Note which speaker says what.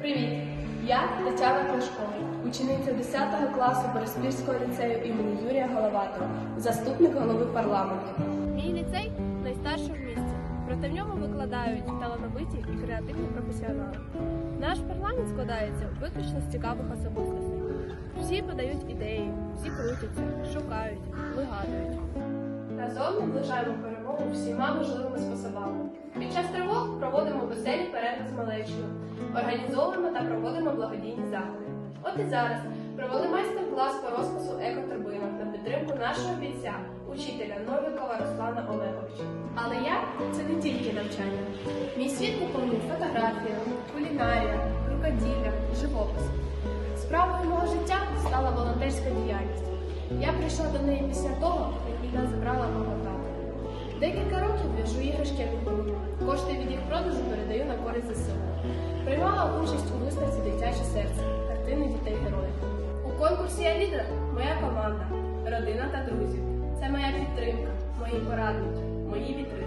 Speaker 1: Привіт! Я Тетяна Клашко, учениця 10 класу Бориспільського ліцею імені Юрія Головатого, заступник голови парламенту.
Speaker 2: Мій ліцей найстарший в місті, проте в ньому викладають талановиті і креативні професіонали. Наш парламент складається виключно з цікавих особистостей. Всі подають ідеї, всі крутяться, шукають, вигадують.
Speaker 1: Разом наближаємо перемогу всіма можливими способами. Під час тривог проводимо веселі перерви з малечою, організовуємо та проводимо благодійні заходи. От і зараз провели майстер-клас по розпису екоторбинок на підтримку нашого бійця, учителя Новікова Руслана Олеговича. Але я це не тільки навчання. Мій світ наповнює фотографія, кулінарія, рукоділля, живопис. Справою мого життя стала волонтерська діяльність. Я прийшла до неї після того, як війна забрала мого тата. Декілька років в'яжу іграшки продажу передаю на користь ЗСУ. Приймала участь у виставці Дитяче серце, картини дітей героїв. У конкурсі я лідер моя команда, родина та друзі. Це моя підтримка, мої порадники, мої вітрила.